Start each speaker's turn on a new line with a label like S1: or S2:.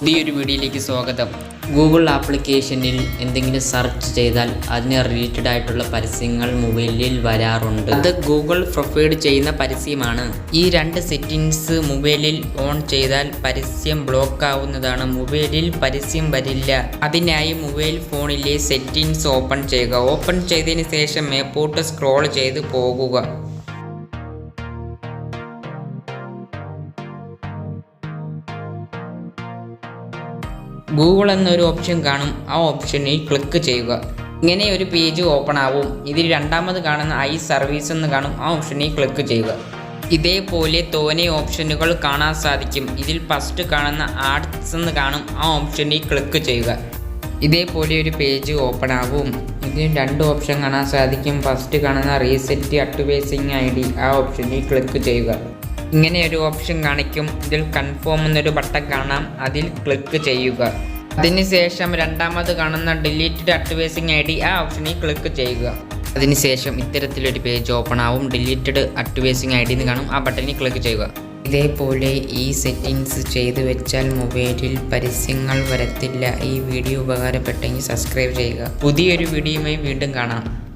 S1: പുതിയൊരു വീഡിയോയിലേക്ക് സ്വാഗതം. ഗൂഗിൾ ആപ്ലിക്കേഷനിൽ എന്തെങ്കിലും സെർച്ച് ചെയ്താൽ അതിന് റിലേറ്റഡ് ആയിട്ടുള്ള പരസ്യങ്ങൾ മൊബൈലിൽ വരാറുണ്ട്. അത് ഗൂഗിൾ പ്രൊഫൈഡ് ചെയ്യുന്ന പരസ്യമാണ്. ഈ രണ്ട് സെറ്റിങ്സ് മൊബൈലിൽ ഓൺ ചെയ്താൽ പരസ്യം ബ്ലോക്ക് ആവുന്നതാണ്. മൊബൈലിൽ പരസ്യം വരില്ല. അതിനായി മൊബൈൽ ഫോണിലെ സെറ്റിങ്സ് ഓപ്പൺ ചെയ്യുക. ഓപ്പൺ ചെയ്തതിന് ശേഷം മേപ്പോട്ട് സ്ക്രോൾ ചെയ്ത് പോകുക. ഗൂഗിൾ എന്നൊരു ഓപ്ഷൻ കാണും. ആ ഓപ്ഷനിൽ ക്ലിക്ക് ചെയ്യുക. ഇങ്ങനെ ഒരു പേജ് ഓപ്പൺ ആവും. ഇതിൽ രണ്ടാമത് കാണുന്ന ഐ സർവീസ് എന്ന് കാണും. ആ ഓപ്ഷനിൽ ക്ലിക്ക് ചെയ്യുക. ഇതേപോലെ തോനെ ഓപ്ഷനുകൾ കാണാൻ സാധിക്കും. ഇതിൽ ഫസ്റ്റ് കാണുന്ന ആർട്സ് എന്ന് കാണും. ആ ഓപ്ഷനിൽ ക്ലിക്ക് ചെയ്യുക. ഇതേപോലെ ഒരു പേജ് ഓപ്പൺ ആവും. ഇതിൽ രണ്ട് ഓപ്ഷൻ കാണാൻ സാധിക്കും. ഫസ്റ്റ് കാണുന്ന റീസെറ്റ് അഡ്വേസിങ് ഐ ഡി. ആ ഓപ്ഷനിൽ ക്ലിക്ക് ചെയ്യുക. ഇങ്ങനെ ഒരു ഓപ്ഷൻ കാണിക്കും. ഇതിൽ കൺഫേം എന്നൊരു ബട്ടൺ കാണാം. അതിൽ ക്ലിക്ക് ചെയ്യുക. അതിനുശേഷം രണ്ടാമത് കാണുന്ന ഡിലീറ്റഡ് അഡ്വേസിങ് ഐ ഡി ആ ഓപ്ഷനിൽ ക്ലിക്ക് ചെയ്യുക. അതിനുശേഷം ഇത്തരത്തിലൊരു പേജ് ഓപ്പൺ ആവും. ഡിലീറ്റഡ് അഡ്വേസിങ് ഐ ഡി എന്ന് കാണും. ആ ബട്ടണിൽ ക്ലിക്ക് ചെയ്യുക. ഇതേപോലെ ഈ സെറ്റിങ്സ് ചെയ്തു വെച്ചാൽ മൊബൈലിൽ പരസ്യങ്ങൾ വരത്തില്ല. ഈ വീഡിയോ ഉപകാരപ്പെട്ടെങ്കിൽ സബ്സ്ക്രൈബ് ചെയ്യുക. പുതിയൊരു വീഡിയോയുമായി വീണ്ടും കാണാം.